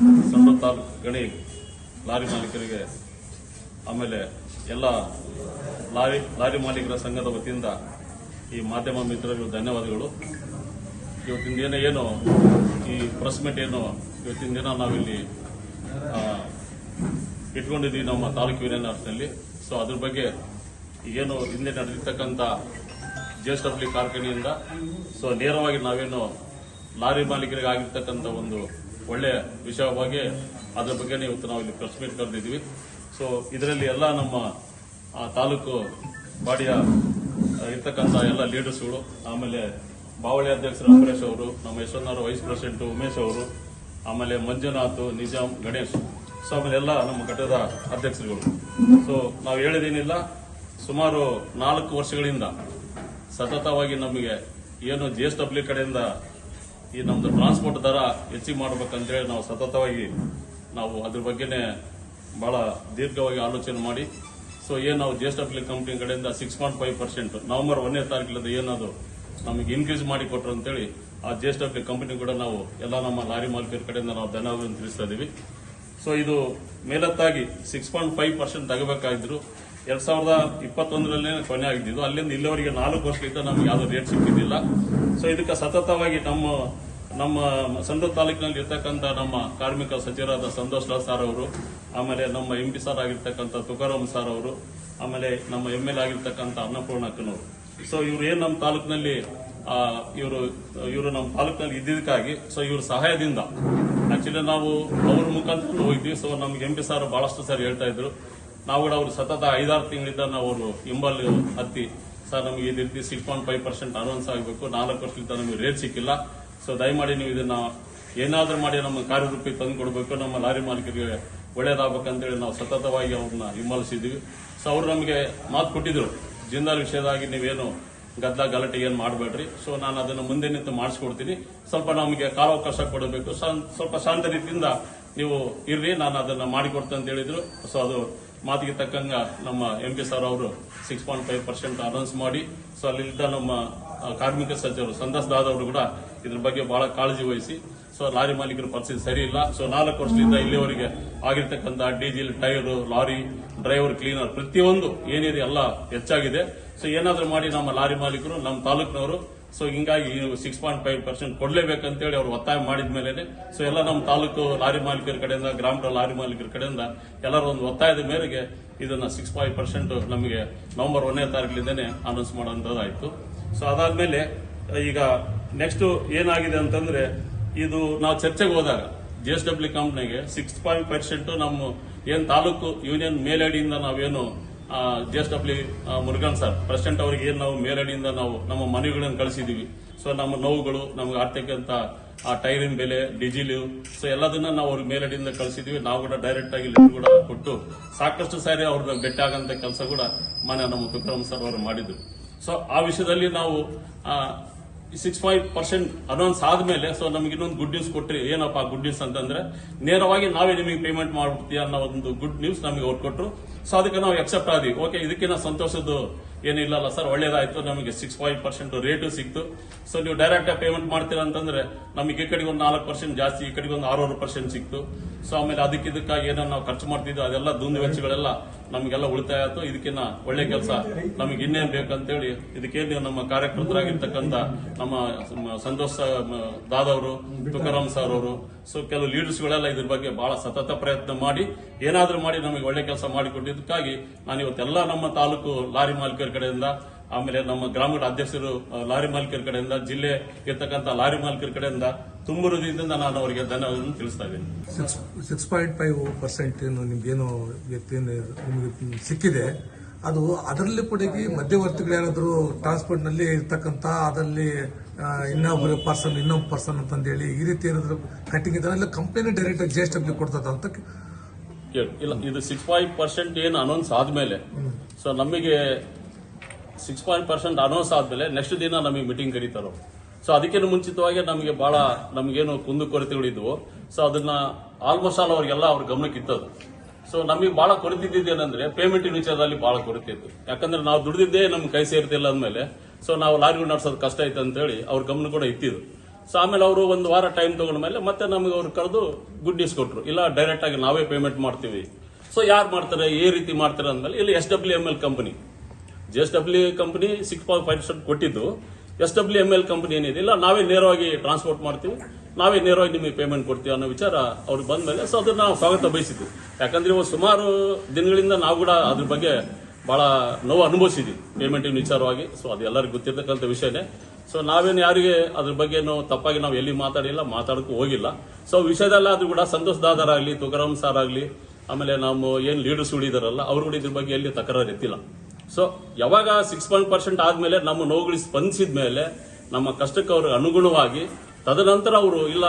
ಸಂಡೂರು ತಾಲೂಕು ಗಣಿ ಲಾರಿ ಮಾಲೀಕರಿಗೆ ಆಮೇಲೆ ಎಲ್ಲ ಲಾರಿ ಲಾರಿ ಮಾಲೀಕರ ಸಂಘದ ವತಿಯಿಂದ ಈ ಮಾಧ್ಯಮ ಮಿತ್ರರಿಗೂ ಧನ್ಯವಾದಗಳು. ಇವತ್ತಿನ ದಿನ ಏನು, ಈ ಪ್ರೆಸ್ ಮೀಟ್ ಏನು, ಇವತ್ತಿನ ದಿನ ನಾವಿಲ್ಲಿ ಇಟ್ಕೊಂಡಿದ್ದೀವಿ ನಮ್ಮ ತಾಲೂಕು ಯೂನಿಯನ್ ಸೊ ಅದ್ರ ಬಗ್ಗೆ ಏನು ಹಿಂದೆ ನಡೆದಿರ್ತಕ್ಕಂಥ ಜೆ ಎಸ್ ಡಬ್ಲ್ಯೂ ಕಾರ್ಖಾನೆಯಿಂದ ಸೊ ನೇರವಾಗಿ ನಾವೇನು ಲಾರಿ ಮಾಲೀಕರಿಗೆ ಆಗಿರ್ತಕ್ಕಂಥ ಒಂದು ಒಳ್ಳೆಯ ವಿಷಯವಾಗಿ ಅದ್ರ ಬಗ್ಗೆ ಇವತ್ತು ನಾವು ಇಲ್ಲಿ ಪ್ರೆಸ್ ಮೀಟ್ ಕರೆದಿದ್ದೀವಿ. ಸೊ ಇದರಲ್ಲಿ ಎಲ್ಲ ನಮ್ಮ ತಾಲೂಕು ಬಾಡಿಯ ಇರ್ತಕ್ಕಂಥ ಎಲ್ಲ ಲೀಡರ್ಸ್ಗಳು ಆಮೇಲೆ ಬಾವಳಿ ಅಧ್ಯಕ್ಷರು ಅಂಬರೀಶ್ ಅವರು, ನಮ್ಮ ಯಶವಂತನವರ ವೈಸ್ ಪ್ರೆಸಿಡೆಂಟ್ ಉಮೇಶ್ ಅವರು, ಆಮೇಲೆ ಮಂಜುನಾಥ್ ನಿಜಾಮ್ ಗಣೇಶ್. ಸೊ ಆಮೇಲೆ ಎಲ್ಲ ನಮ್ಮ ಘಟಕದ ಅಧ್ಯಕ್ಷರುಗಳು. ಸೊ ನಾವು ಹೇಳಿದೇನಿಲ್ಲ, ಸುಮಾರು ನಾಲ್ಕು ವರ್ಷಗಳಿಂದ ಸತತವಾಗಿ ನಮಗೆ ಏನು ಜಿ ಎಸ್ ಡಬ್ಲ್ಯೂ ಕಡೆಯಿಂದ ಈ ನಮ್ದು ಟ್ರಾನ್ಸ್ಪೋರ್ಟ್ ದರ ಹೆಚ್ಚಿಗೆ ಮಾಡ್ಬೇಕಂತೇಳಿ ನಾವು ಸತತವಾಗಿ ನಾವು ಅದ್ರ ಬಗ್ಗೆನೇ ಬಹಳ ದೀರ್ಘವಾಗಿ ಆಲೋಚನೆ ಮಾಡಿ. ಸೊ ಏನು ನಾವು ಜಿ ಎಸ್ ಡಬ್ಲ್ಯೂ ಕಂಪ್ನಿ ಕಡೆಯಿಂದ six point five percent November ಒಂದನೇ ತಾರೀಕಿಲ್ಲದ ಏನದು ನಮಗೆ ಇನ್ಕ್ರೀಸ್ ಮಾಡಿ ಕೊಟ್ರು ಅಂತೇಳಿ ಆ ಜಿ ಎಸ್ ಡಬ್ಲ್ಯೂ ಕಂಪ್ನಿ ಕೂಡ ನಾವು ಎಲ್ಲ ನಮ್ಮ ಲಾರಿ ಮಾಲೀಕರ ಕಡೆಯಿಂದ ನಾವು ಧನ್ಯವಾದ ತಿಳಿಸ್ತಾ ಇದ್ದೀವಿ ಸೊ ಇದು ಮೇಲತ್ತಾಗಿ ಸಿಕ್ಸ್ ಪಾಯಿಂಟ್ ಫೈವ್ ಪರ್ಸೆಂಟ್ ತಗೋಬೇಕಾಗಿದ್ರು. ಎರಡ್ ಸಾವಿರದ ಇಪ್ಪತ್ತೊಂದರಲ್ಲೇ ಕೊನೆ ಆಗಿದ್ದು, ಅಲ್ಲಿಂದ ಇಲ್ಲಿವರೆಗೆ ನಾಲ್ಕು ವರ್ಷದಿಂದ ನಮ್ಗೆ ಯಾವ್ದು ರೇಟ್ ಸಿಕ್ಕಿದ್ದಿಲ್ಲ. ಸೊ ಇದಕ್ಕೆ ಸತತವಾಗಿ ನಮ್ಮ ನಮ್ಮ ಸಂಡೂರು ತಾಲೂಕಿನಲ್ಲಿ ಇರ್ತಕ್ಕಂಥ ನಮ್ಮ ಕಾರ್ಮಿಕ ಸಚಿವರಾದ ಸಂತೋಷ್ ರಾವ್ ಸರ್ ಅವರು, ಆಮೇಲೆ ನಮ್ಮ ಎಂ ಪಿ ಸರ್ ಆಗಿರ್ತಕ್ಕಂಥ ತುಕಾರಾಮ್ ಸರ್ ಅವರು, ಆಮೇಲೆ ನಮ್ಮ ಎಂ ಎಲ್ ಆಗಿರ್ತಕ್ಕಂಥ ಅನ್ನಪೂರ್ಣ ಅಕ್ಕನವರು. ಸೊ ಇವ್ರು ಏನ್ ನಮ್ಮ ತಾಲೂಕಿನಲ್ಲಿ ಇವರು ಇವರು ನಮ್ಮ ತಾಲೂಕಿನಲ್ಲಿ ಇದ್ದಿದ್ದಕ್ಕಾಗಿ ಸೊ ಇವ್ರ ಸಹಾಯದಿಂದ ಆಕ್ಚುಲಿ ನಾವು ಅವ್ರ ಮುಖಾಂತರ ಹೋಗಿದ್ವಿ. ಸೊ ನಮ್ಗೆ ಎಂ ಪಿ ಸರ್ ಬಹಳಷ್ಟು ಸರ್ ಹೇಳ್ತಾ ಇದ್ರು. ನಾವು ಕೂಡ ಅವರು ಸತತ ಐದಾರು ತಿಂಗಳಿಂದ ನಾವು ಅವರು ಹಿಂಬಲ್ ಹತ್ತಿ, ಸರ್, ನಮಗೆ ಈ ರೀತಿ six point five percent announce ಆಗಬೇಕು. ನಾಲ್ಕು ವರ್ಷದಿಂದ ನಮಗೆ ರೇಟ್ ಸಿಕ್ಕಿಲ್ಲ. ಸೊ ದಯಮಾಡಿ ನೀವು ಇದನ್ನ ಏನಾದರೂ ಮಾಡಿ ನಮ್ಮ ಕಾರ್ಯರೂಪಿ ತಂದು ಕೊಡಬೇಕು. ನಮ್ಮ ಲಾರಿ ಮಾಲೀಕರಿಗೆ ಒಳ್ಳೇದಾಗಬೇಕಂತೇಳಿ ನಾವು ಸತತವಾಗಿ ಅವ್ರನ್ನ ಹಿಂಬಾಲಿಸಿದ್ವಿ ಸೊ ಅವರು ನಮಗೆ ಮಾತು ಕೊಟ್ಟಿದ್ರು. ಜಿಂದಾಲ್ ವಿಷಯದಾಗಿ ನೀವೇನು ಗದ್ದಲ ಗಲಾಟೆ ಏನು ಮಾಡಬೇಡ್ರಿ. ಸೊ ನಾನು ಅದನ್ನು ಮುಂದೆ ನಿಂತು ಮಾಡಿಸ್ಕೊಡ್ತೀನಿ. ಸ್ವಲ್ಪ ನಮಗೆ ಕಾಲಾವಕಾಶ ಕೊಡಬೇಕು. ಸ್ವಲ್ಪ ಶಾಂತ ರೀತಿಯಿಂದ ನೀವು ಇರ್ರಿ. ನಾನು ಅದನ್ನು ಮಾಡಿಕೊಡ್ತೇನೆ ಅಂತ ಹೇಳಿದ್ರು. ಸೊ ಅದು ಮಾತಿಗೆ ತಕ್ಕಂಗ ನಮ್ಮ ಎಂ ಪಿ ಸರ್ ಅವರು six point five percent announce ಮಾಡಿ ಸೊ ಅಲ್ಲಿದ್ದ ನಮ್ಮ ಕಾರ್ಮಿಕ ಸಚಿವರು ಸಂದಸ್ ದಾದ್ ಅವರು ಕೂಡ ಇದ್ರ ಬಗ್ಗೆ ಬಹಳ ಕಾಳಜಿ ವಹಿಸಿ ಸೊ ಲಾರಿ ಮಾಲೀಕರ ಪರಿಸ್ಥಿತಿ ಸರಿ ಇಲ್ಲ ಸೊ ನಾಲ್ಕು ವರ್ಷದಿಂದ ಇಲ್ಲಿವರೆಗೆ ಆಗಿರ್ತಕ್ಕಂಥ diesel, tyre, lorry, driver, cleaner ಪ್ರತಿಯೊಂದು ಏನಿದೆ ಎಲ್ಲ ಹೆಚ್ಚಾಗಿದೆ ಸೊ ಏನಾದರೂ ಮಾಡಿ ನಮ್ಮ ಲಾರಿ ಮಾಲೀಕರು, ನಮ್ಮ ತಾಲೂಕಿನವರು ಸೊ ಹಿಂಗಾಗಿ ಸಿಕ್ಸ್ ಪಾಯಿಂಟ್ ಫೈವ್ ಪರ್ಸೆಂಟ್ ಕೊಡ್ಲೇಬೇಕಂತೇಳಿ ಅವರು ಒತ್ತಾಯ ಮಾಡಿದ ಮೇಲೆ ಸೊ ಎಲ್ಲ ನಮ್ಮ ತಾಲೂಕು ಲಾರಿ ಮಾಲೀಕರ ಕಡೆಯಿಂದ, ಗ್ರಾಮದ ಲಾರಿ ಮಾಲೀಕರ ಕಡೆಯಿಂದ ಎಲ್ಲರ ಒಂದು ಒತ್ತಾಯದ ಮೇರೆಗೆ ಇದನ್ನ ಸಿಕ್ಸ್ ಫೈವ್ ಪರ್ಸೆಂಟ್ ನಮಗೆ ನವೆಂಬರ್ ಒಂದನೇ ತಾರೀಕಿಂದನೇ ಅನೌನ್ಸ್ ಮಾಡೋಂಥದ್ದಾಯಿತು ಸೊ ಅದಾದ್ಮೇಲೆ, ಈಗ ನೆಕ್ಸ್ಟ್ ಏನಾಗಿದೆ ಅಂತಂದ್ರೆ, ಇದು ನಾವು ಚರ್ಚೆಗೆ ಹೋದಾಗ ಜಿ ಎಸ್ ಡಬ್ಲ್ಯೂ ಕಂಪ್ನಿಗೆ ಸಿಕ್ಸ್ ಪಾಯಿಂಟ್ ಪರ್ಸೆಂಟು ನಮ್ಮ ಏನು ತಾಲೂಕು ಯೂನಿಯನ್ ಮೇಲಡಿಯಿಂದ ನಾವೇನು G S W Murugan sir president ಅವರಿಗೆ ಏನು ನಾವು ಮೇಲಡಿಯಿಂದ ನಾವು ನಮ್ಮ ಮನೆಗಳನ್ನು ಕಳಿಸಿದೀವಿ. ಸೊ ನಮ್ಮ ನೋವುಗಳು, ನಮ್ಗೆ ಆಗ್ತಕ್ಕಂತ ಆ ಟೈರಿನ ಬೆಲೆ ಡಿಜಿಲ್ ಸೊ ಎಲ್ಲದನ್ನ ನಾವು ಅವ್ರಿಗೆ ಮೇಲಡಿಯಿಂದ ಕಳಿಸಿದೀವಿ. ನಾವು ಕೂಡ ಡೈರೆಕ್ಟ್ ಆಗಿ ಲೆಟರ್ ಕೂಡ ಕೊಟ್ಟು, ಸಾಕಷ್ಟು ಸಾರಿ ಅವ್ರನ್ನ ಭೇಟಿ ಆಗಂತ ಕೆಲಸ ಕೂಡ ಮನೆ ನಮ್ಮ ತುಕಾರಾಮ್ ಸರ್ ಅವರು ಮಾಡಿದ್ರು. ಸೊ ಆ ವಿಷಯದಲ್ಲಿ ನಾವು ಸಿಕ್ಸ್ ಫೈವ್ ಪರ್ಸೆಂಟ್ ಅಡ್ವಾನ್ಸ್ ಆದ್ಮೇಲೆ ಸೊ ನಮ್ಗೆ ಇನ್ನೊಂದು ಗುಡ್ ನ್ಯೂಸ್ ಕೊಟ್ಟರೆ ಏನಪ್ಪ ಗುಡ್ ನ್ಯೂಸ್ ಅಂತಂದ್ರೆ, ನೇರವಾಗಿ ನಾವೇ ನಿಮಗೆ ಪೇಮೆಂಟ್ ಮಾಡ್ಬಿಡ್ತೀವಿ ಅನ್ನೋ ಒಂದು ಗುಡ್ ನ್ಯೂಸ್ ನಮಗೆ ಅವ್ರು ಕೊಟ್ರು. ಸೊ ಅದಕ್ಕೆ ನಾವು ಎಕ್ಸೆಪ್ಟ್ ಆದ್ವಿ. ಓಕೆ ಇದಕ್ಕಿಂತ ಸಂತೋಷದ್ದು ಏನಿಲ್ಲಲ್ಲ ಸರ್ ಒಳ್ಳೇದಾಯ್ತು. ನಮಗೆ ಸಿಕ್ಸ್ ಫೈವ್ ಪರ್ಸೆಂಟ್ ರೇಟು ಸಿಕ್ತು. ಸೊ ನೀವು ಡೈರೆಕ್ಟ್ ಪೇಮೆಂಟ್ ಮಾಡ್ತೀರಾ ಅಂತಂದ್ರೆ ನಮಗೆ ಈ ಕಡೆಗೆ ಒಂದು ನಾಲ್ಕು ಪರ್ಸೆಂಟ್ ಜಾಸ್ತಿ, ಈ ಕಡೆಗೆ ಒಂದು ಆರೂರು ಪರ್ಸೆಂಟ್ ಸಿಕ್ತು. ಸೊ ಆಮೇಲೆ ಅದಕ್ಕೆ ಇದಕ್ಕಾಗಿ ಏನೋ ನಾವು ಖರ್ಚು ಮಾಡ್ತಿದ್ವಿ. ಅದೆಲ್ಲ ದುಂದು ವೆಚ್ಚಗಳೆಲ್ಲ ನಮಗೆಲ್ಲ ಉಳಿತಾಯ ಆಯ್ತು. ಇದಕ್ಕಿನ್ನ ಒಳ್ಳೆ ಕೆಲಸ ನಮಗೆ ಇನ್ನೇನ್ ಬೇಕಂತೇಳಿ ಇದಕ್ಕೇನು ನಮ್ಮ ಕಾರ್ಯಕರ್ತರಾಗಿರ್ತಕ್ಕಂಥ ನಮ್ಮ ಸಂತೋಷ್ ದಾದವರು, ತುಕಾರಾಮ್ ಸರ್ ಅವರು. ಸೊ ಕೆಲವು ಲೀಡರ್ಸ್ ಗಳೆಲ್ಲ ಇದ್ರ ಬಗ್ಗೆ ಬಹಳ ಸತತ ಪ್ರಯತ್ನ ಮಾಡಿ ಏನಾದ್ರೂ ಮಾಡಿ ನಮಗೆ ಒಳ್ಳೆ ಕೆಲಸ ಮಾಡಿಕೊಟ್ಟಿದ್ದಕ್ಕಾಗಿ ನಾನು ಇವತ್ತೆಲ್ಲ ನಮ್ಮ ತಾಲೂಕು ಲಾರಿ ಮಾಲೀಕರ ಕಡೆಯಿಂದ, ಆಮೇಲೆ ನಮ್ಮ ಗ್ರಾಮದ ಅಧ್ಯಕ್ಷರು ಲಾರಿ ಮಾಲೀಕರ ಕಡೆಯಿಂದ, ಜಿಲ್ಲೆ ಇರ್ತಕ್ಕಂಥ ಲಾರಿ ಮಾಲೀಕರ ಕಡೆಯಿಂದ ತುಂಬ ಹೃದಯದಿಂದ ನಾನು ಅವರಿಗೆ ಧನ್ಯವಾದವನ್ನು ತಿಳಿಸ್ತಾ ಇದ್ದೀನಿ. ಸಿಕ್ಸ್ ಪಾಯಿಂಟ್ ಫೈವ್ ಪರ್ಸೆಂಟ್ ಏನು, ನಿಮ್ಗೇನು ನಿಮಗೆ ಸಿಕ್ಕಿದೆ, ಅದು ಅದರಲ್ಲಿ ಪಡೆಗಿ ಮಧ್ಯವರ್ತಿಗಳೇನಾದರೂ ಯಾರಾದರೂ ಟ್ರಾನ್ಸ್ಪೋರ್ಟ್ನಲ್ಲಿ ಇರ್ತಕ್ಕಂಥ, ಅದರಲ್ಲಿ ಇನ್ನೊಬ್ಬರು ಪರ್ಸನ್ ಇನ್ನೊಬ್ಬ ಪರ್ಸನ್ ಅಂತಂದೇಳಿ ಈ ರೀತಿ ಏನಾದರೂ ಕಟ್ಟಿಂಗ್ ಇದ್ದಾರೆ ಇಲ್ಲ ಡೈರೆಕ್ಟಾಗಿ ಜಿ ಎಸ್ ಡಬ್ಲ್ಯೂ ಕೊಡ್ತದ ಅಂತ ಕೇಳಿ ಇಲ್ಲ ಇದು ಸಿಕ್ಸ್ ಫೈವ್ ಪರ್ಸೆಂಟ್ ಏನು ಅನೌನ್ಸ್ ಆದ್ಮೇಲೆ ಸೊ ನಮಗೆ ಸಿಕ್ಸ್ ಪಾಯಿಂಟ್ ಪರ್ಸೆಂಟ್ ಅನೌನ್ಸ್ ಆದ್ಮೇಲೆ ನೆಕ್ಸ್ಟ್ ದಿನ ನಮಗೆ ಮೀಟಿಂಗ್ ಕರೀತಾರೋ ಸೊ ಅದಕ್ಕಿಂತ ಮುಂಚಿತವಾಗಿ ನಮಗೆ ಬಹಳ ನಮಗೇನು ಕುಂದು ಕೊರತೆಗಳಿದ್ವು ಸೊ ಅದನ್ನ ಆಲ್ಮೋಸ್ಟ್ ಆಲ್ ಅವ್ರಿಗೆಲ್ಲ ಅವ್ರ ಗಮನಕ್ಕೆ ಇತ್ತದು. ಸೊ ನಮಗೆ ಬಹಳ ಕೊರತೆ ಇದ್ದಿದ್ದು ಏನಂದ್ರೆ ಪೇಮೆಂಟ್ ವಿಚಾರದಲ್ಲಿ ಬಹಳ ಕೊರತೆ ಇತ್ತು. ಯಾಕಂದ್ರೆ ನಾವು ದುಡಿದಿದ್ದೇ ನಮ್ಗೆ ಕೈ ಸೇರ್ತಿಲ್ಲ ಅಂದಮೇಲೆ ಸೊ ನಾವು ಲಾರಿಗಳು ನಡೆಸೋದು ಕಷ್ಟ ಐತೆ ಅಂತೇಳಿ ಅವ್ರ ಗಮನ ಕೂಡ ಇತ್ತಿದ್ದು ಸೊ ಆಮೇಲೆ ಅವರು ಒಂದು ವಾರ ಟೈಮ್ ತಗೊಂಡ ಮೇಲೆ ಮತ್ತೆ ನಮಗೆ ಅವ್ರು ಕರೆದು ಗುಡ್ ನ್ಯೂಸ್ ಕೊಟ್ಟರು ಇಲ್ಲ ಡೈರೆಕ್ಟ್ ಆಗಿ ನಾವೇ ಪೇಮೆಂಟ್ ಮಾಡ್ತೀವಿ. ಸೊ ಯಾರು ಮಾಡ್ತಾರೆ ಈ ರೀತಿ ಮಾಡ್ತಾರೆ ಅಂದಮೇಲೆ ಇಲ್ಲಿ SWML company GSW company six point five percent ಕೊಟ್ಟಿದ್ದು. S W M L company ಏನಿದೆ? ಇಲ್ಲ, ನಾವೇ ನೇರವಾಗಿ ಟ್ರಾನ್ಸ್ಪೋರ್ಟ್ ಮಾಡ್ತೀವಿ. ನಾವೇ ನೇರವಾಗಿ ನಿಮಗೆ ಪೇಮೆಂಟ್ ಕೊಡ್ತೀವಿ ಅನ್ನೋ ವಿಚಾರ ಅವ್ರು ಬಂದ ಮೇಲೆ ಸೊ ಅದನ್ನ ನಾವು ಸ್ವಾಗತ ಬಯಸಿದ್ವಿ. ಯಾಕಂದ್ರೆ ಇವಾಗ ಸುಮಾರು ದಿನಗಳಿಂದ ನಾವು ಕೂಡ ಅದ್ರ ಬಗ್ಗೆ ಬಹಳ ನೋವು ಅನುಭವಿಸಿದ್ವಿ. ಪೇಮೆಂಟಿನ ವಿಚಾರವಾಗಿ. ಸೊ ಅದು ಎಲ್ಲರಿಗೂ ಗೊತ್ತಿರ್ತಕ್ಕಂಥ ವಿಷಯನೇ. ಸೊ ನಾವೇನು ಯಾರಿಗೆ ಅದ್ರ ಬಗ್ಗೆ ತಪ್ಪಾಗಿ ನಾವು ಎಲ್ಲಿ ಮಾತಾಡಿಲ್ಲ, ಮಾತಾಡಕ್ಕೂ ಹೋಗಿಲ್ಲ. ಸೊ ವಿಷಯದಲ್ಲಾದ್ರೂ ಕೂಡ ಸಂತೋಷ್ ದಾದರ್ ಆಗಲಿ, ತುಕಾರಾಮ್ ಸರ್ ಆಗಲಿ, ಆಮೇಲೆ ನಮ್ಮ ಏನು ಲೀಡರ್ಸ್ ಉಳಿದಾರಲ್ಲ ಅವ್ರು ಕೂಡ ಇದ್ರ ಬಗ್ಗೆ ಎಲ್ಲಿ ತಕರಾರು ಎತ್ತಿಲ್ಲ. ಸೊ ಯಾವಾಗ ಸಿಕ್ಸ್ ಪಾಯಿಂಟ್ ಪರ್ಸೆಂಟ್ ಆದ್ಮೇಲೆ ನಮ್ಮ ನೋವುಗಳಿಗೆ ಸ್ಪಂದಿಸಿದ ಮೇಲೆ ನಮ್ಮ ಕಷ್ಟಕ್ಕೆ ಅವ್ರಿಗೆ ಅನುಗುಣವಾಗಿ, ತದನಂತರ ಅವರು ಇಲ್ಲ,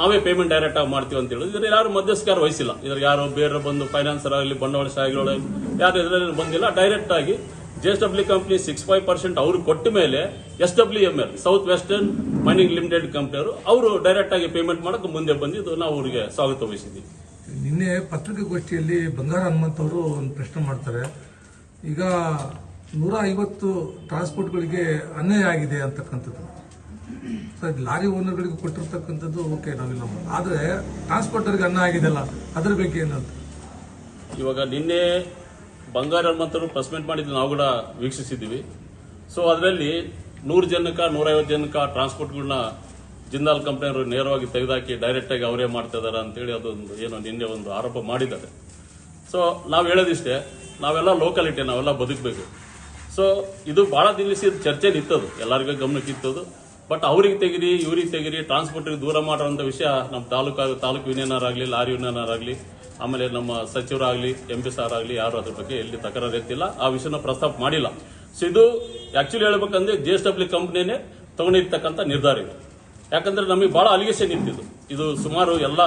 ನಾವೇ ಪೇಮೆಂಟ್ ಡೈರೆಕ್ಟ್ ಆಗಿ ಮಾಡ್ತೀವಿ ಅಂತ ಹೇಳಿದ್ರು ಇದ್ರ ಯಾರು ಮಧ್ಯಸ್ಥಗಾರ ವಹಿಸಿಲ್ಲ. ಇದ್ರ ಯಾರು ಬೇರೆ ಬಂದು ಫೈನಾನ್ಸರ್ ಆಗಲಿ ಬಂಡವಾಳಶಾಹಿಗಳು ಯಾರು ಇದರಲ್ಲಿ ಬಂದಿಲ್ಲ ಡೈರೆಕ್ಟ್ ಆಗಿ JSW company six five percent ಅವ್ರು ಕೊಟ್ಟ ಮೇಲೆ SWML South Western Mining Limited ಕಂಪ್ನಿಯವರು ಅವರು ಡೈರೆಕ್ಟ್ ಆಗಿ ಪೇಮೆಂಟ್ ಮಾಡಕ್ಕೆ ಮುಂದೆ ಬಂದಿದ್ದು ನಾವು ಅವರಿಗೆ ಸ್ವಾಗತ ವಹಿಸಿದ್ವಿ. ನಿನ್ನೆ ಪತ್ರಿಕಾಗೋಷ್ಠಿಯಲ್ಲಿ ಬಂಗಾರ ಹನುಮಂತ್ ಅವರು ಒಂದು ಪ್ರಶ್ನೆ ಮಾಡ್ತಾರೆ. ಈಗ ನೂರ ಐವತ್ತು ಟ್ರಾನ್ಸ್ಪೋರ್ಟ್ಗಳಿಗೆ ಅನ್ಯಾಯ ಆಗಿದೆ ಅಂತಕ್ಕಂಥದ್ದು. ಸರ್ ಲಾರಿ ಓನರ್ಗಳಿಗೆ ಕೊಟ್ಟಿರ್ತಕ್ಕಂಥದ್ದು ಓಕೆ ನಾವಿಲ್ಲ ಆದರೆ ಟ್ರಾನ್ಸ್ಪೋರ್ಟರ್ಗೆ ಅನ್ನ ಆಗಿದೆಲ್ಲ ಅದ್ರ ಬಗ್ಗೆ ಏನಂತ ಇವಾಗ ನಿನ್ನೆ ಬಂಗಾರ ಹನುಮಂತರು ಪ್ರೆಸ್ಮೆಂಟ್ ಮಾಡಿದ್ದು ನಾವು ಕೂಡ ವೀಕ್ಷಿಸಿದ್ದೀವಿ. ಸೊ ಅದರಲ್ಲಿ ನೂರು ಜನಕ್ಕೆ, ನೂರೈವತ್ತು ಜನಕ್ಕೆ ಟ್ರಾನ್ಸ್ಪೋರ್ಟ್ಗಳನ್ನ ಜಿಂದಾಲ್ ಕಂಪ್ನಿಯವರು ನೇರವಾಗಿ ತೆಗೆದಾಕಿ ಡೈರೆಕ್ಟ್ ಆಗಿ ಅವರೇ ಮಾಡ್ತಾ ಇದಾರೆ ಅಂತೇಳಿ ಅದೊಂದು ಏನೋ ನಿನ್ನೆ ಒಂದು ಆರೋಪ ಮಾಡಿದ್ದಾರೆ. ಸೊ ನಾವು ಹೇಳೋದಿಷ್ಟೇ, ನಾವೆಲ್ಲ ಲೋಕಾಲಿಟಿ ನಾವೆಲ್ಲ ಬದುಕಬೇಕು. ಸೊ ಇದು ಭಾಳ ದಿವಸ ಚರ್ಚೆ ನಿಂತದು ಎಲ್ಲರಿಗೂ ಗಮನಕ್ಕೆ ಇತ್ತದು ಬಟ್ ಅವ್ರಿಗೆ ತೆಗಿರಿ, ಇವ್ರಿಗೆ ತೆಗಿರಿ ಟ್ರಾನ್ಸ್ಪೋರ್ಟ್ ದೂರ ಮಾಡೋಂಥ ವಿಷಯ ನಮ್ಮ ತಾಲೂಕು ತಾಲೂಕು ಯೂನಿಯನ್ ಆಗಲಿ, ಲಾರಿ ಯೂನಿಯನ್ ಆಗಲಿ, ಆಮೇಲೆ ನಮ್ಮ ಸಚಿವರಾಗಲಿ ಎಂ ಪಿ ಸರ್ ಆಗಲಿ, ಯಾರು ಅದ್ರ ಬಗ್ಗೆ ಎಲ್ಲಿ ತಕರಾರು ಎತ್ತಿಲ್ಲ, ಆ ವಿಷಯನ ಪ್ರಸ್ತಾಪ ಮಾಡಿಲ್ಲ. ಸೊ ಇದು ಆ್ಯಕ್ಚುಲಿ ಹೇಳ್ಬೇಕಂದ್ರೆ ಜಿ ಎಸ್ ಡಬ್ಲ್ಯೂ ಕಂಪ್ನಿನೇ ತಗೊಂಡಿರ್ತಕ್ಕಂಥ ನಿರ್ಧಾರ ಇದು. ಯಾಕಂದ್ರೆ ನಮಗೆ ಬಹಳ ಅಲಿಗೇಷನ್ ಇತ್ತಿದ್ದು ಇದು. ಸುಮಾರು ಎಲ್ಲ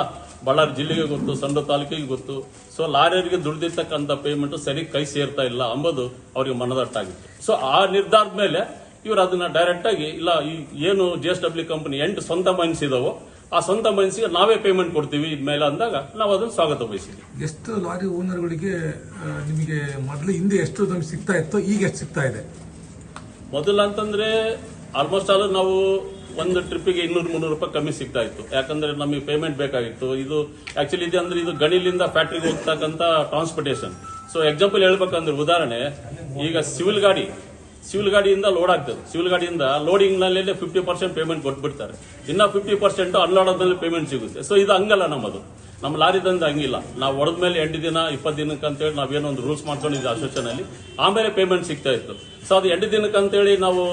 ಬಳ್ಳಾರಿ ಜಿಲ್ಲೆಗೆ ಗೊತ್ತು ಸಂಡ ತಾಲೂಕಿಗೆ ಗೊತ್ತು. ಸೊ ಲಾರಿಯರಿಗೆ ದುಡ್ದಿರ್ತಕ್ಕಂಥ ಪೇಮೆಂಟ್ ಸರಿ ಕೈ ಸೇರ್ತಾ ಇಲ್ಲ ಅಂಬೋದು ಅವರಿಗೆ ಮನದಟ್ಟಾಗಿತ್ತು. ಸೊ ಆ ನಿರ್ಧಾರದ ಮೇಲೆ ಇವರು ಅದನ್ನ ಡೈರೆಕ್ಟ್ ಆಗಿ ಇಲ್ಲ ಈ ಏನು ಜಿ ಎಸ್ ಡಬ್ಲ್ಯೂ ಕಂಪನಿ ಎಂಟು ಸ್ವಂತ ಮೈನ್ಸ್ ಇದಾವೋ ಆ ಸ್ವಂತ ಮೈನ್ಸ್ಗೆ ನಾವೇ ಪೇಮೆಂಟ್ ಕೊಡ್ತೀವಿ ಇದ್ಮೇಲೆ ಅಂದಾಗ ನಾವು ಅದನ್ನು ಸ್ವಾಗತ ಬಯಸಿದ್ವಿ ಎಷ್ಟು ಲಾರಿ ಓನರ್ಗಳಿಗೆ ನಿಮಗೆ ಮೊದಲು ಹಿಂದೆ ಎಷ್ಟು ನಮ್ಗೆ ಸಿಗ್ತಾ ಇತ್ತು ಈಗ ಎಷ್ಟು ಸಿಗ್ತಾ ಇದೆ? ಮೊದಲು ಅಂತಂದ್ರೆ ಆಲ್ಮೋಸ್ಟ್ ಆಲ್ ನಾವು ಒಂದು ಟ್ರಿಪ್ಪಿಗೆ ಇನ್ನೂರು ಮುನ್ನೂರು ರೂಪಾಯಿ ಕಮ್ಮಿ ಸಿಗ್ತಾ ಇತ್ತು. ಯಾಕಂದ್ರೆ ನಮಗೆ ಪೇಮೆಂಟ್ ಬೇಕಾಗಿತ್ತು. ಇದು ಆಕ್ಚುಲಿ ಇದೆ ಅಂದ್ರೆ ಇದು ಗಣಿಲಿಂದ ಫ್ಯಾಕ್ಟ್ರಿಗೆ ಹೋಗ್ತಕ್ಕಂತ ಟ್ರಾನ್ಸ್ಪೋರ್ಟೇಷನ್ ಸೊ ಎಕ್ಸಾಂಪಲ್ ಹೇಳ್ಬೇಕಂದ್ರೆ ಉದಾಹರಣೆ ಈಗ ಸಿವಿಲ್ ಗಾಡಿ ಸಿವಿಲ್ ಗಾಡಿಯಿಂದ ಲೋಡ್ ಆಗ್ತದೆ. ಸಿವಿಲ್ ಗಾಡಿಯಿಂದ ಲೋಡಿಂಗ್ನಲ್ಲಿ ಫಿಫ್ಟಿ ಪರ್ಸೆಂಟ್ ಪೇಮೆಂಟ್ ಕೊಟ್ಬಿಡ್ತಾರೆ. ಇನ್ನೂ ಫಿಫ್ಟಿ ಪರ್ಸೆಂಟ್ ಅನ್ಲೋಡ್ ಆದ್ಮೇಲೆ ಪೇಮೆಂಟ್ ಸಿಗುತ್ತೆ. ಸೊ ಇದು ಹಂಗಲ್ಲ ನಮ್ಮದು. ನಮ್ಮ ಲಾರಿದಂದ ಹಂಗಿಲ್ಲ. ನಾವು ಹೊಡೆದ ಮೇಲೆ ಎಂಟು ದಿನ, ಇಪ್ಪತ್ತು ದಿನಕ್ಕೆ ಅಂತೇಳಿ ನಾವೇನೋ ಒಂದು ರೂಲ್ಸ್ ಮಾಡ್ಕೊಂಡಿದ್ವಿ ಅಲ್ಲಿ. ಆಮೇಲೆ ಪೇಮೆಂಟ್ ಸಿಗ್ತಾ ಇತ್ತು. ಸೊ ಅದು ಎಂಟು ದಿನಕ್ಕೆ ಅಂತೇಳಿ ನಾವು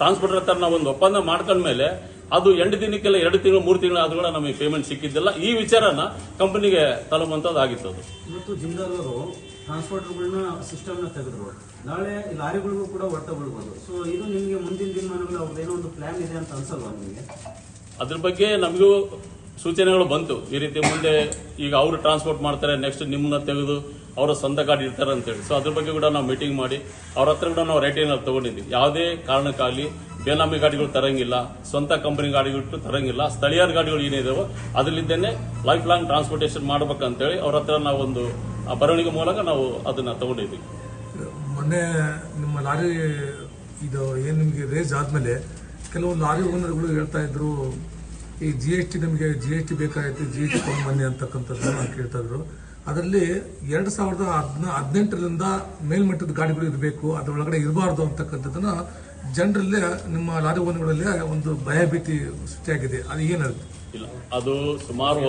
ಟ್ರಾನ್ಸ್ಪೋರ್ಟರ್ ಹತ್ರ ನಾವು ಒಂದು ಒಪ್ಪಂದ ಮಾಡ್ಕೊಂಡ್ಮೇಲೆ ಅದು ಎಂಟು ದಿನಕ್ಕೆಲ್ಲ ಎರಡು ತಿಂಗಳು ಮೂರು ತಿಂಗಳು ಆದ್ರೂ ಕೂಡ ನಮಗೆ ಪೇಮೆಂಟ್ ಸಿಕ್ಕಿದ್ದಿಲ್ಲ. ಈ ವಿಚಾರನ ಕಂಪನಿಗೆ ತಲುಪುವಂತದ್ದು ಅದು ಇವತ್ತು ಜಿಂದಾಲ್ ಅವರು ಟ್ರಾನ್ಸ್ಪೋರ್ಟರ್ಗಳನ್ನ ಸಿಸ್ಟಮ್ನ ತೆಗೆದ್ರು. ನಾಳೆ ಲಾರಿಗಳಿಗೂ ಕೂಡ ಹೊಟ್ಟೆ ಬೀಳ್ಬೋದು ಸೊ ಇದು ನಿಮಗೆ ಮುಂದಿನ ದಿನಮಾನಗಳು ಅವ್ರದ್ದು ಏನೋ ಒಂದು ಪ್ಲಾನ್ ಇದೆ ಅಂತ ಅನ್ಸಲ್ವಾ ನಿಮಗೆ? ಅದ್ರ ಬಗ್ಗೆ ನಮಗೂ ಸೂಚನೆಗಳು ಬಂತು. ಈ ರೀತಿ ಮುಂದೆ ಈಗ ಅವರು ಟ್ರಾನ್ಸ್ಪೋರ್ಟ್ ಮಾಡ್ತಾರೆ ನೆಕ್ಸ್ಟ್ ನಿಮ್ಮನ್ನ ತೆಗೆದು ಅವರ ಸ್ವಂತ ಗಾಡಿ ಇರ್ತಾರೆ ಅಂತೇಳಿ. ಸೊ ಅದ್ರ ಬಗ್ಗೆ ಕೂಡ ನಾವು ಮೀಟಿಂಗ್ ಮಾಡಿ ಅವ್ರ ಹತ್ರ ಕೂಡ ನಾವು ರೇಟಿಂಗ್ ತಗೊಂಡಿದ್ವಿ ಯಾವುದೇ ಕಾರಣಕ್ಕಾಗಲಿ ಬೇನಾಮಿ ಗಾಡಿಗಳು ತರಂಗಿಲ್ಲ, ಸ್ವಂತ ಕಂಪನಿ ಗಾಡಿಗಳು ತರಂಗಿಲ್ಲ ಸ್ಥಳೀಯ ಗಾಡಿಗಳು ಏನಿದಾವೋ ಅದರಲ್ಲಿದ್ದೇನೆ ಲೈಫ್ ಲಾಂಗ್ ಟ್ರಾನ್ಸ್ಪೋರ್ಟೇಷನ್ ಮಾಡ್ಬೇಕಂತೇಳಿ ಅವ್ರ ಹತ್ರ ನಾವೊಂದು ಬರವಣಿಗೆ ಮೂಲಕ ನಾವು ಅದನ್ನ ತಗೊಂಡಿದ್ವಿ ಮೊನ್ನೆ ನಿಮ್ಮ ಲಾರಿ ಇದು ಏನು ನಿಮಗೆ ರೇಜ್ ಆದಮೇಲೆ ಕೆಲವು ಲಾರಿ ಓನರ್ಗಳು ಹೇಳ್ತಾ ಇದ್ರು, ಈ ಜಿ ಎಸ್ ಟಿ ನಮಗೆ ಜಿ ಎಸ್ ಟಿ ಬೇಕಾಗಿತ್ತು ಜಿ ಎಸ್ ಟಿ ತಗೊಂಡು ಬನ್ನಿ ಅಂತಕ್ಕಂಥದ್ದನ್ನು ಕೇಳ್ತಾ ಇದ್ರು. ಅದರಲ್ಲಿ ಎರಡು ಸಾವಿರದ ಹದಿನ ಹದಿನೆಂಟರಿಂದ ಮೇಲ್ಮಟ್ಟದ ಗಾಡಿಗಳು ಇರಬೇಕು, ಅದರೊಳಗಡೆ ಇರಬಾರ್ದು ಅಂತಕ್ಕಂಥದ್ದನ್ನ ಜನರಲ್ಲೇ ನಿಮ್ಮ ಲಾರಿ ಒಂದು ಭಯಭೀತಿ ಸೃಷ್ಟಿಯಾಗಿದೆ. ಅದು ಏನಾಗುತ್ತೆ? ಇಲ್ಲ, ಅದು ಸುಮಾರು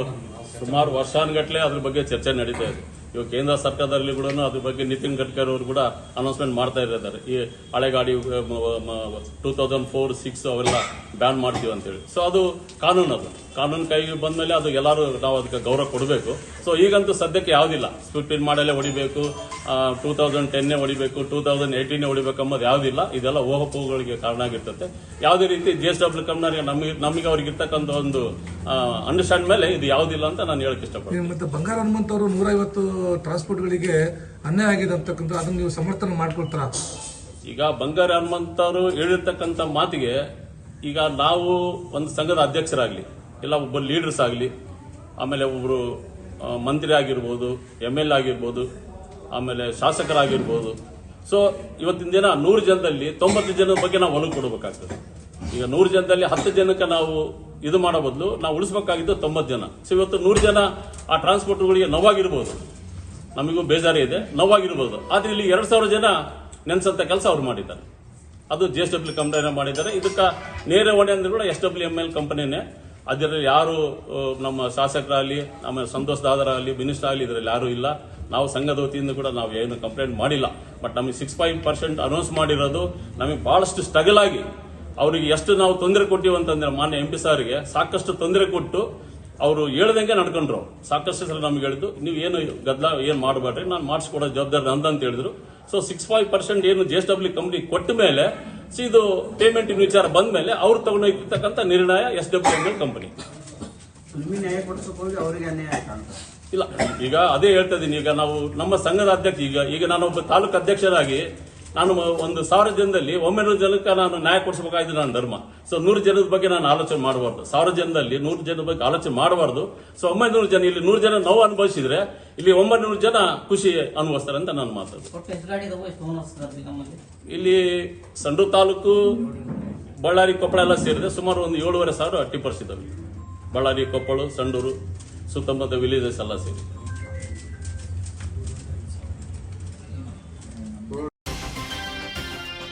ಸುಮಾರು ವರ್ಷಾನುಗಟ್ಟಲೆ ಅದ್ರ ಬಗ್ಗೆ ಚರ್ಚೆ ನಡೀತಾ ಇದೆ. ಇವಾಗ ಕೇಂದ್ರ ಸರ್ಕಾರದಲ್ಲಿ ಕೂಡ ಅದ್ರ ಬಗ್ಗೆ ನಿತಿನ್ ಗಡ್ಕರಿ ಅವರು ಕೂಡ ಅನೌನ್ಸ್ಮೆಂಟ್ ಮಾಡ್ತಾ ಇದ್ದಾರೆ. ಈ ಹಳೆ ಗಾಡಿ ಟೂ ತೌಸಂಡ್ ಫೋರ್ ಸಿಕ್ಸ್ ಅವೆಲ್ಲ ಬ್ಯಾನ್ ಮಾಡ್ತೀವಿ ಅಂತೇಳಿ ಸೊ ಅದು ಕಾನೂನು ಅದು. ಕಾನೂನು ಕೈಗೆ ಬಂದಮೇಲೆ ಅದು ಎಲ್ಲರೂ ನಾವು ಅದಕ್ಕೆ ಗೌರವ ಕೊಡಬೇಕು. ಸೊ ಈಗಂತೂ ಸದ್ಯಕ್ಕೆ ಯಾವುದಿಲ್ಲ. ಫಿಫ್ಟೀನ್ ಮಾಡಲೇ ಹೊಡಿಬೇಕು ಟೂ ತೌಸಂಡ್ ಟೆನ್ನೇ ಹೊಡಿಬೇಕು ಟೂ ತೌಸಂಡ್ ಏಯ್ಟೀನೇ ಹೊಡಿಬೇಕು ಅನ್ನೋದು ಯಾವುದಿಲ್ಲ. ಇದೆಲ್ಲ ಓಹಪೋಗಳಿಗೆ ಕಾರಣ ಆಗಿರ್ತದೆ. ಯಾವುದೇ ರೀತಿ ಜಿ ಎಸ್ ಡಬ್ಲ್ಯೂ ಕಂಪ್ನಿಗೆ ನಮಗೆ ನಮಗೆ ಅವ್ರಿಗೆ ಇರ್ತಕ್ಕಂಥ ಒಂದು ಅಂಡರ್ಸ್ಟ್ಯಾಂಡ್ ಮೇಲೆ ಇದು ಯಾವುದಿಲ್ಲ ಅಂತ ನಾನು ಹೇಳಕ್ ಇಷ್ಟಪಡ್ತೀನಿ. ಮತ್ತು ಬಂಗಾರ ಹನುಮಂತ್ ಅವರು ನೂರೈವತ್ತು ಟ್ರಾನ್ಸ್ಪೋರ್ಟ್ಗಳಿಗೆ ಅನ್ಯಾಯ ಆಗಿದೆ ಅಂತಕ್ಕಂಥ ಅದನ್ನು ನೀವು ಸಮರ್ಥನೆ ಮಾಡ್ಕೊಳ್ತಾರ? ಈಗ ಬಂಗಾರ ಹನುಮಂತವರು ಹೇಳಿರ್ತಕ್ಕಂಥ ಮಾತಿಗೆ ಈಗ ನಾವು ಒಂದು ಸಂಘದ ಅಧ್ಯಕ್ಷರಾಗ್ಲಿ ಇಲ್ಲ ಒಬ್ಬ ಲೀಡರ್ಸ್ ಆಗಲಿ, ಆಮೇಲೆ ಒಬ್ಬರು ಮಂತ್ರಿ ಆಗಿರ್ಬೋದು ಎಂ ಎಲ್ ಆಗಿರ್ಬೋದು, ಆಮೇಲೆ ಶಾಸಕರಾಗಿರ್ಬೋದು. ಸೊ ಇವತ್ತಿನ ದಿನ ನೂರು ಜನದಲ್ಲಿ ತೊಂಬತ್ತು ಜನದ ಬಗ್ಗೆ ನಾವು ಒಲವು ಕೊಡಬೇಕಾಗ್ತದೆ. ಈಗ ನೂರು ಜನದಲ್ಲಿ ಹತ್ತು ಜನಕ್ಕೆ ನಾವು ಇದು ಮಾಡೋ ಬದಲು ನಾವು ಉಳಿಸ್ಬೇಕಾಗಿದ್ದು ತೊಂಬತ್ತು ಜನ. ಸೊ ಇವತ್ತು ನೂರು ಜನ ಆ ಟ್ರಾನ್ಸ್ಪೋರ್ಟ್ಗಳಿಗೆ ನೋವಾಗಿರ್ಬೋದು. ನಮಗೂ ಬೇಜಾರೇ ಇದೆ, ನೋವಾಗಿರ್ಬೋದು. ಆದರೆ ಇಲ್ಲಿ ಎರಡು ಸಾವಿರ ಜನ ನೆನೆಸಂಥ ಕೆಲಸ ಅವ್ರು ಮಾಡಿದ್ದಾರೆ. ಅದು ಜಿ ಎಸ್ ಡಬ್ಲ್ಯೂ ಕಂಪನಿನ ಮಾಡಿದ್ದಾರೆ. ಇದಕ್ಕೆ ನೇರ ಹೊಣೆ ಅಂದ್ರೆ ಕೂಡ ಎಸ್ ಡಬ್ಲ್ಯೂ ಎಂ ಎಲ್ ಕಂಪನಿನೇ ಅದರಲ್ಲಿ ಯಾರು ನಮ್ಮ ಶಾಸಕರಾಗಲಿ, ನಮ್ಮ ಸಂತೋಷ್ ದಾದರಾಗಲಿ, ಮಿನಿಸ್ಟರ್ ಆಗಲಿ ಇದರಲ್ಲಿ ಯಾರು ಇಲ್ಲ. ನಾವು ಸಂಘದ ವತಿಯಿಂದ ಕೂಡ ನಾವು ಏನು ಕಂಪ್ಲೇಂಟ್ ಮಾಡಿಲ್ಲ. ಬಟ್ ನಮಗೆ ಸಿಕ್ಸ್ ಫೈವ್ ಪರ್ಸೆಂಟ್ ಅನೌನ್ಸ್ ಮಾಡಿರೋದು ನಮಗೆ ಬಹಳಷ್ಟು ಸ್ಟ್ರಗಲ್ ಆಗಿ ಅವರಿಗೆ ಎಷ್ಟು ನಾವು ತೊಂದರೆ ಕೊಟ್ಟಿವಿ ಅಂತಂದ್ರೆ ಮಾನ್ಯ ಎಂ ಪಿ ಸಾರಿಗೆ ಸಾಕಷ್ಟು ತೊಂದರೆ ಕೊಟ್ಟು ಅವರು ಹೇಳ್ದಂಗೆ ನಡ್ಕೊಂಡ್ರು. ಸಾಕಷ್ಟು ಸಲ ನಮ್ಗೆ ಹೇಳಿದ್ದು, ನೀವು ಏನು ಗದ್ದಲ ಏನು ಮಾಡಬೇಡ್ರಿ, ನಾನು ಮಾಡಿಸ್ಕೊಡೋ ಜವಾಬ್ದಾರಿ ನಂದಂತ ಹೇಳಿದ್ರು. ಸೊ ಸಿಕ್ಸ್ ಫೈವ್ ಪರ್ಸೆಂಟ್ ಏನು ಜೆ ಎಸ್ ಡಬ್ಲ್ಯೂ ಕಂಪ್ನಿ ಕೊಟ್ಟ ಮೇಲೆ ಸೊ ಇದು ಪೇಮೆಂಟ್ ವಿಚಾರ ಬಂದ ಮೇಲೆ ಅವ್ರು ತಗೊಂಡೋಗಿರ್ತಕ್ಕಂಥ ನಿರ್ಣಯ S W M L company ಇಲ್ಲ ಈಗ ಅದೇ ಹೇಳ್ತಾ ಇದೀನಿ ಈಗ ನಾವು ನಮ್ಮ ಸಂಘದ ಅಧ್ಯಕ್ಷ ಈಗ ಈಗ ನಾನೊಬ್ಬ ಒಬ್ಬ ತಾಲೂಕು ಅಧ್ಯಕ್ಷರಾಗಿ ನಾನು ಒಂದು ಸಾವಿರ ಜನದಲ್ಲಿ ಒಂಬೈನೂರು ಜನಕ್ಕೆ ನಾನು ನ್ಯಾಯ ಕೊಡಿಸಬೇಕಾಗಿದೆ ನನ್ನ ಧರ್ಮ. ಸೊ ನೂರು ಜನದ ಬಗ್ಗೆ ನಾನು ಆಲೋಚನೆ ಮಾಡಬಾರ್ದು. ಸಾವಿರ ಜನದಲ್ಲಿ ನೂರು ಜನದ ಬಗ್ಗೆ ಆಲೋಚನೆ ಮಾಡಬಾರ್ದು. ಸೊ ಒಂಬೈನೂರು ಜನ ಇಲ್ಲಿ ನೂರು ಜನ ನೋವು ಅನುಭವಿಸಿದ್ರೆ ಇಲ್ಲಿ ಒಂಬೈನೂರು ಜನ ಖುಷಿ ಅನುಭವಿಸ್ತಾರೆ ಅಂತ ನಾನು ಮಾತಾಡ್ತೀನಿ. ಇಲ್ಲಿ ಸಂಡೂರು ತಾಲೂಕು ಬಳ್ಳಾರಿ ಕೊಪ್ಪಳ ಎಲ್ಲ ಸೇರಿದೆ. ಸುಮಾರು ಒಂದು ಏಳುವರೆ ಸಾವಿರ ಟಿಪ್ಪರ್ಸ್ ಇದ್ದಾವೆ ಬಳ್ಳಾರಿ ಕೊಪ್ಪಳ ಸಂಡೂರು ಸುತ್ತಮುತ್ತ ವಿಲೇಜಸ್ ಎಲ್ಲ ಸೇರಿ